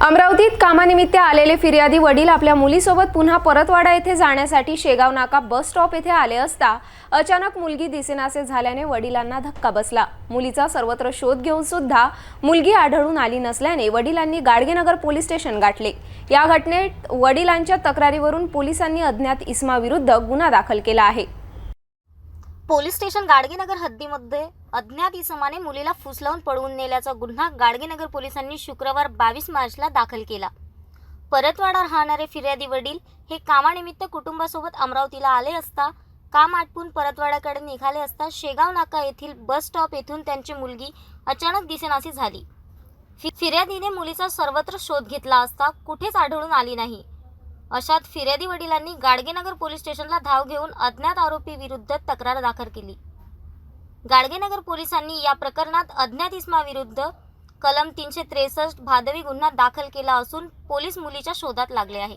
अमरावतीत कामानिमित्त आलेले फिर्यादी वडील आपल्या मुलीसोबत पुन्हा परतवाडा येथे जाण्यासाठी शेगाव नाका बस स्टॉप येथे आले असता अचानक मुलगी दिसेनासे झाल्याने वडिलांना धक्का बसला. मुलीचा सर्वत्र शोध घेऊन सुद्धा मुलगी आढळून आली नसल्याने वडिलांनी गाडगेनगर पोलीस स्टेशन गाठले. या घटनेत वडिलांच्या तक्रारीवरून पोलिसांनी अज्ञात इस्माविरुद्ध गुन्हा दाखल केला आहे. पोलीस स्टेशन गाडगेनगर हद्दीमध्ये अज्ञात इसमाने मुलीला फुसलावून पळवून नेल्याचा गुन्हा गाडगेनगर पोलिसांनी शुक्रवार बावीस मार्चला दाखल केला. परतवाडा राहणारे फिर्यादी वडील हे कामानिमित्त कुटुंबासोबत अमरावतीला आले असता काम आटपून परतवाड्याकडे निघाले असता शेगाव नाका येथील बस स्टॉप येथून त्यांची मुलगी अचानक दिसेनाशी झाली. फि- फिर्यादीने मुलीचा सर्वत्र शोध घेतला असता कुठेच आढळून आली नाही. अशात फिर्यादी वडिलांनी गाडगेनगर पोलीस स्टेशनला धाव घेऊन अज्ञात आरोपी विरुद्ध तक्रार दाखल केली. गाडगेनगर पोलिसांनी या प्रकरणात अज्ञात इस्माविरुद्ध कलम तीनशे त्रेसष्ट भादवी गुन्हा दाखल केला असून पोलीस मुलीच्या शोधात लागले आहे.